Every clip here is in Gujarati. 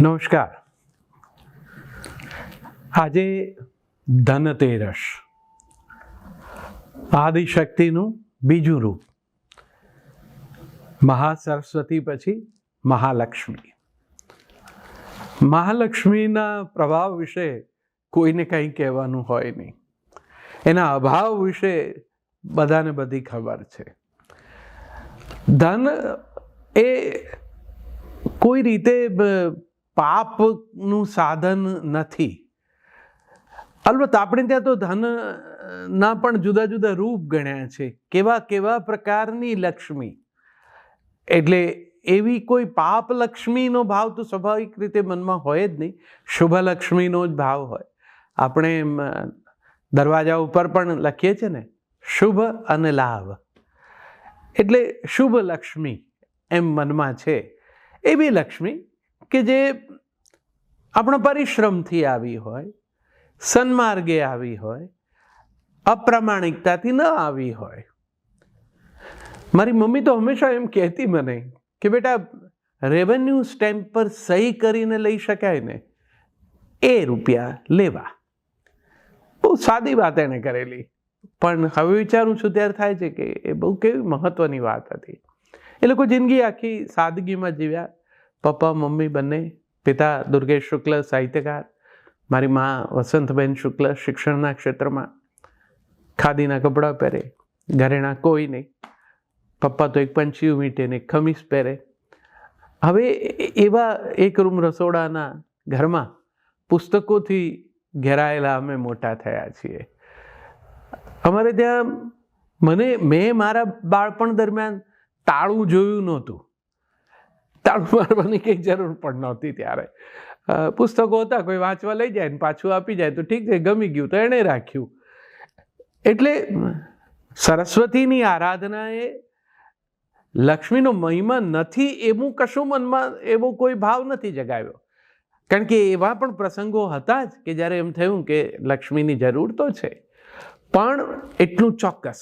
નમસ્કાર. આજે ધનતેરસ. આદિશક્તિનું બીજું રૂપ. મહાસરસ્વતી પછી મહાલક્ષ્મી. મહાલક્ષ્મીના પ્રભાવ વિશે કોઈને કંઈ કહેવાનું હોય નહીં. એના અભાવ વિશે બધાને બધી ખબર છે. ધન એ કોઈ રીતે પાપનું સાધન નથી. અલબત્ત આપણે ત્યાં તો ધનના પણ જુદા જુદા રૂપ ગણ્યા છે. કેવા કેવા પ્રકારની લક્ષ્મી? એટલે એવી કોઈ પાપ લક્ષ્મીનો ભાવ તો સ્વાભાવિક રીતે મનમાં હોય જ નહીં. શુભ લક્ષ્મીનો જ ભાવ હોય. આપણે દરવાજા ઉપર પણ લખીએ છીએ ને, શુભ અને લાભ. એટલે શુભ લક્ષ્મી એમ મનમાં છે. એવી લક્ષ્મી કે જે આપણા પરિશ્રમથી આવી હોય, સન્માર્ગે આવી હોય, અપ્રામાણિકતાથી ન આવી હોય. મારી મમ્મી તો હંમેશા એમ કહેતી મને કે બેટા રેવન્યુ સ્ટેમ્પ પર સહી કરીને લઈ શકાય ને, એ રૂપિયા લેવા. બહુ સાદી વાત એણે કરેલી. પણ હવે વિચારું છું ત્યારે થાય છે કે એ બહુ કેવી મહત્વની વાત હતી. એ લોકો જિંદગી આખી સાદગીમાં જીવ્યા. પપ્પા, મમ્મી બંને, પિતા દુર્ગેશ શુક્લ, સાહિત્યકાર, મારી મા વસંતબેન શુક્લ શિક્ષણના ક્ષેત્રમાં ખાદીના કપડાં પહેરે, ઘરેણા કોઈ નહીં. પપ્પા તો એક પંચીયું વીંટે ને ખમીસ પહેરે. હવે એવા એક રૂમ રસોડાના ઘરમાં પુસ્તકોથી ઘેરાયેલા અમે મોટા થયા છીએ. અમારે ત્યાં મને, મેં મારા બાળપણ દરમિયાન તાળું જોયું નહોતું. તાળું મારવાની કંઈ જરૂર પણ નહોતી ત્યારે. પુસ્તકો હતા, કોઈ વાંચવા લઈ જાય ને પાછું આપી જાય તો ઠીક છે, ગમી ગયું તો એણે રાખ્યું. એટલે સરસ્વતીની આરાધના એ લક્ષ્મીનો મહિમા નથી એવું કશું મનમાં એવો કોઈ ભાવ નથી જગાવ્યો. કારણ કે એવા પણ પ્રસંગો હતા જ કે જ્યારે એમ થયું કે લક્ષ્મીની જરૂર તો છે. પણ એટલું ચોક્કસ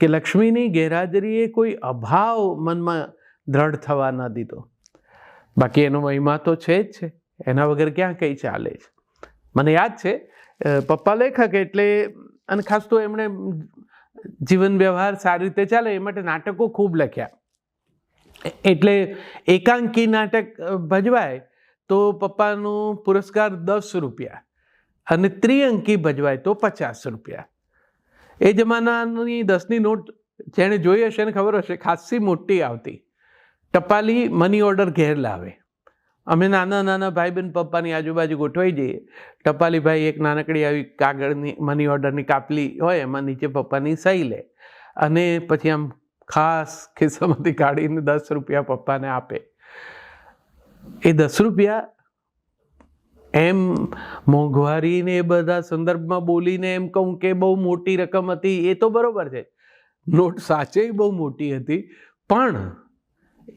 કે લક્ષ્મીની ગેરહાજરીએ કોઈ અભાવ મનમાં દ્રઢ થવા ન દીધો. બાકી એનો મહિમા તો છે જ છે. એના વગર ક્યાં કંઈ ચાલે છે? મને યાદ છે પપ્પા લેખક એટલે, અને ખાસ તો એમણે જીવન વ્યવહાર સારી રીતે ચાલે, એ માટે નાટકો ખૂબ લખ્યા. એટલે એકાંકી નાટક ભજવાય તો પપ્પાનું પુરસ્કાર દસ રૂપિયા અને ત્રિઅંકી ભજવાય તો પચાસ રૂપિયા. એ જમાનાની દસની નોટ જેણે જોઈ હશે એને ખબર હશે ખાસી મોટી આવતી. ટપાલી મની ઓર્ડર ઘેર લાવે. અમે નાના નાના ભાઈ બહેન પપ્પાની આજુબાજુ ગોઠવાઈ જઈએ. ટપાલી ભાઈ એક નાનકડી આવી કાગળની મની ઓર્ડરની કાપલી હોય, એમાં નીચે પપ્પાની સહી લે. અને પછી આમ ખાસ ખિસ્સામાંથી કાઢીને દસ રૂપિયા પપ્પાને આપે. એ દસ રૂપિયા એમ મોંઘવારીને એ બધા સંદર્ભમાં બોલીને એમ કહું કે બહુ મોટી રકમ હતી, એ તો બરાબર છે. નોટ સાચે બહુ મોટી હતી, પણ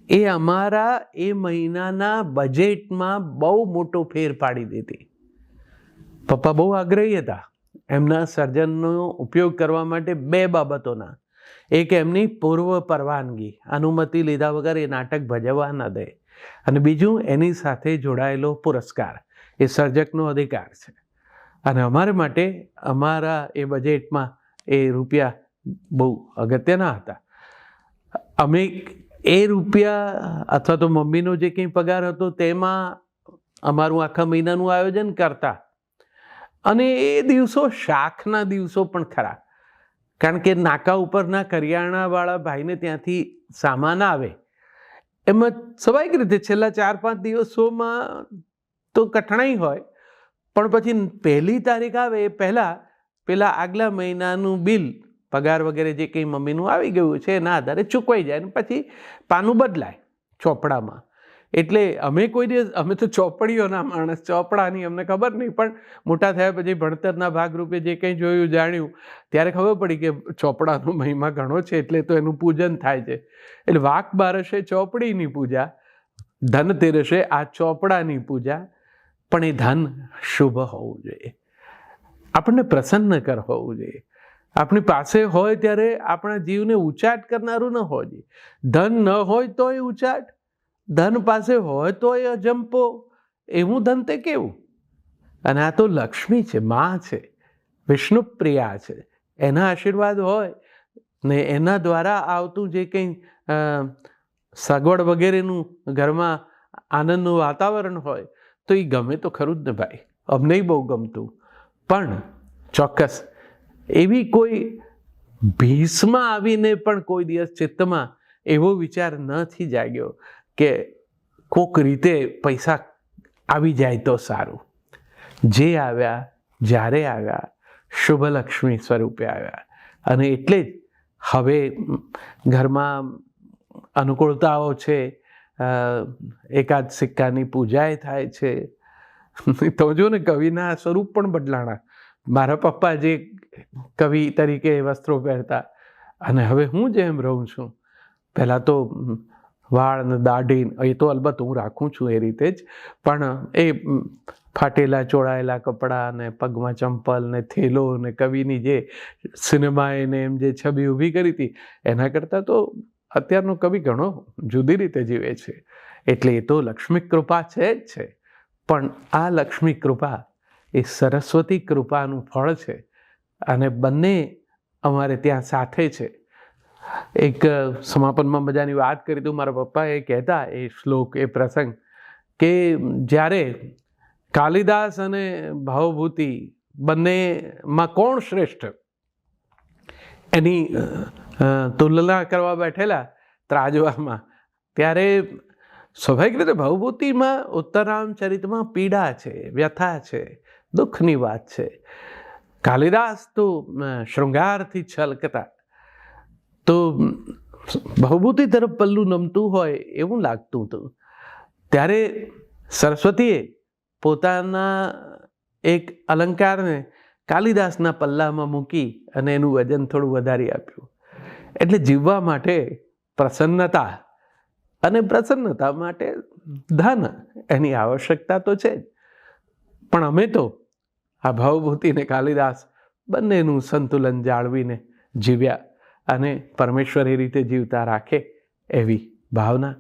એ અમારા એ મહિનાના બજેટમાં બહુ મોટો ફેર પાડી દીધી. પપ્પા બહુ આગ્રહી હતા એમના સર્જનનો ઉપયોગ કરવા માટે બે બાબતોના. એક એમની પૂર્વ પરવાનગી, અનુમતિ લીધા વગર એ નાટક ભજવવા ન દે. અને બીજું એની સાથે જોડાયેલો પુરસ્કાર, એ સર્જકનો અધિકાર છે. અને અમારે માટે અમારા એ બજેટમાં એ રૂપિયા બહુ અગત્યના હતા. અમે એ રૂપિયા અથવા તો મમ્મીનો જે કંઈ પગાર હતો તેમાં અમારું આખા મહિનાનું આયોજન કરતા. અને એ દિવસો શાખના દિવસો પણ ખરા. કારણ કે નાકા ઉપરના કરિયાણાવાળા ભાઈને ત્યાંથી સામાન આવે. એમાં સ્વાભાવિક રીતે છેલ્લા ચાર, પાંચ દિવસોમાં તો કઠણાઈ હોય. પણ પછી પહેલી તારીખ આવે એ પહેલાં પેલા આગલા મહિનાનું બિલ પગાર વગેરે જે કંઈ મમ્મીનું આવી ગયું છે, એના આધારે ચૂકવાઈ જાય ને પછી પાનું બદલાય ચોપડામાં. એટલે અમે કોઈ દિવસ, અમે તો ચોપડીઓના માણસ, ચોપડાની અમને ખબર નહીં, પણ મોટા થયા પછી ભણતરના ભાગરૂપે જે કંઈ જોયું, જાણ્યું, ત્યારે ખબર પડી કે ચોપડાનો મહિમા ઘણો છે, એટલે તો એનું પૂજન થાય છે. એટલે વાક બારસે ચોપડીની પૂજા ધનતેરસે આ ચોપડાની પૂજા, પણ એ ધન શુભ હોવું જોઈએ. આપણને પ્રસન્ન કર હોવું જોઈએ. આપણી પાસે હોય ત્યારે આપણા જીવને ઉચાટ કરનારું ન હોવું જોઈએ ધન ન હોય તોય ઉચાટ. ધન પાસે હોય તોય અજંપો. એવું ધન તે કેવું? અને આ તો લક્ષ્મી છે, મા છે વિષ્ણુ પ્રિયા છે. એના આશીર્વાદ હોય ને એના દ્વારા આવતું જે કંઈ સગવડ વગેરેનું ઘરમાં આનંદનું વાતાવરણ હોય, તો એ ગમે તો ખરું જ ને ભાઈ. અમને બહુ ગમતું. પણ ચોક્કસ એવી કોઈ ભીસમાં આવીને પણ કોઈ દિવસ ચિત્તમાં એવો વિચાર નથી જાગ્યો કે કોક રીતે પૈસા આવી જાય તો સારું. જે આવ્યા, જ્યારે આવ્યા, શુભલક્ષ્મી સ્વરૂપે આવ્યા. અને એટલે જ હવે ઘરમાં અનુકૂળતાઓ છે એકાદ સિક્કાની પૂજાએ થાય છે. તો જો ને કવિના સ્વરૂપ પણ બદલાણા. મારા પપ્પા જે કવિ તરીકે વસ્ત્રો પહેરતા અને હવે હું જેમ રહું છું. પહેલાં તો વાળ ને દાઢી એ તો અલબત્ત હું રાખું છું એ રીતે જ, પણ એ ફાટેલા ચોળાયેલા કપડાં ને પગમાં ચંપલ ને થેલો ને કવિની જે સિનેમાએ ને એમ જે છબી ઊભી કરી હતી, એના કરતાં તો અત્યારનો કવિ ઘણો જુદી રીતે જીવે છે. એટલે એ તો લક્ષ્મી કૃપા છે જ છે. પણ આ લક્ષ્મી કૃપા એ સરસ્વતી કૃપાનું ફળ છે. અને બંને અમારે ત્યાં સાથે છે. એક સમાપનમાં મજાની વાત કરી તો મારા પપ્પા એ કહેતા એ શ્લોક, એ પ્રસંગ કે જ્યારે કાલિદાસ અને ભાવભૂતિ બંનેમાં કોણ શ્રેષ્ઠ? એની તુલના કરવા બેઠેલા ત્રાજવામાં. ત્યારે સ્વાભાવિક રીતે ભવભૂતિમાં ઉત્તરામચરિતમાં પીડા છે, વ્યથા છે. દુઃખની વાત છે. કાલિદાસ તો શૃંગારથી છલકતા. તો ભવભૂતિ તરફ પલ્લું નમતું હોય એવું લાગતું હતું. ત્યારે સરસ્વતીએ પોતાના એક અલંકારને કાલિદાસના પલ્લામાં મૂકી અને એનું વજન થોડું વધારી આપ્યું. એટલે જીવવા માટે પ્રસન્નતા અને પ્રસન્નતા માટે ધન એની આવશ્યકતા તો છે જ. પણ અમે તો આ ભાવભૂતિ ને કાલિદાસ બંનેનું સંતુલન જાળવીને જીવ્યા અને પરમેશ્વર એ રીતે જીવતા રાખે એવી ભાવના